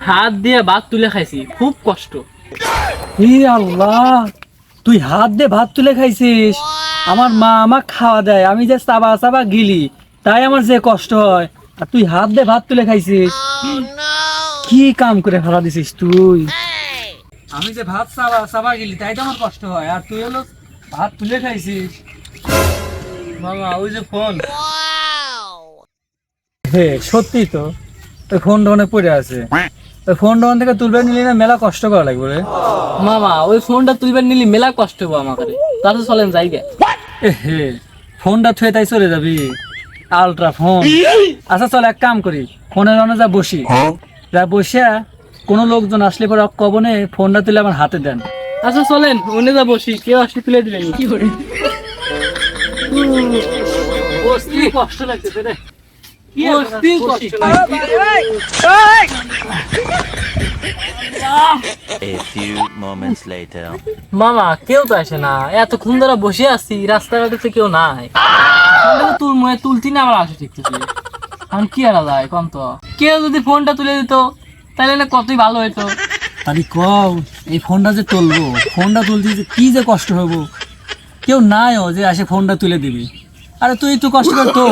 হাতে দিয়ে ভাত তুলে খাইছি, খুব কষ্ট। আল্লাহ, তুই হাত দিয়ে ভাত তুলে খাইছিস? আমার মা আমাক খাওয়া দেয়, আমি যে চাবা চাবা গিলি, তাই আমার যে কষ্ট হয়। আর তুই হাত দে ভাত তুলে খাইছিস? কি কাম করে ফেলা দিছিস তুই? আমি যে ভাত চাবা চাবা গেলি তাই তো আমার কষ্ট হয়। আর তুই হলো ভাত তুলে খাইছিস? মামা ওই যে ফোন। হে সত্যি তো। ওই ফোন ডোনে পড়ে আছে। ওই ফোন ডোন থেকে তুলবে নিলি না মেলা কষ্ট করা লাগবে রে। মামা ওই ফোনটা তুইবার নিলি মেলা কষ্ট হব আমাকে তাতে চলেন যাই গে। এ হে ফোনটা থুয়ে তাই চলে যাবি। Ultra phone. আচ্ছা চল এক কাম করি ফোনের অনে যা বসি। যা বসিয়া কোনো লোকজন আসলে পরে কবনে ফোনটা তুলে আমার হাতে দেন। আচ্ছা চলেন উনি যা বসি কেউ আসলে তুলে দিবেন। কি করে? কষ্ট রে. মামা কেউ তো আসে না। এতক্ষণ ধরে বসে আছি রাস্তাঘাটে তো কেউ নাই। ফোনটা তো মনে তুলতি না আমার আসে ঠিক থেকে এখন কি আর যায় কম তো। কেউ যদি ফোনটা তুলে দিত তাহলে না কতই ভালো হইতো। তাহলে কম এই ফোনটা যে তুলবো ফোনটা তুলতে যে কি যে কষ্ট হব কেউ নাই ও যে আসে ফোনটা তুলে দিবি। আরে তুই তো কষ্ট কর তো।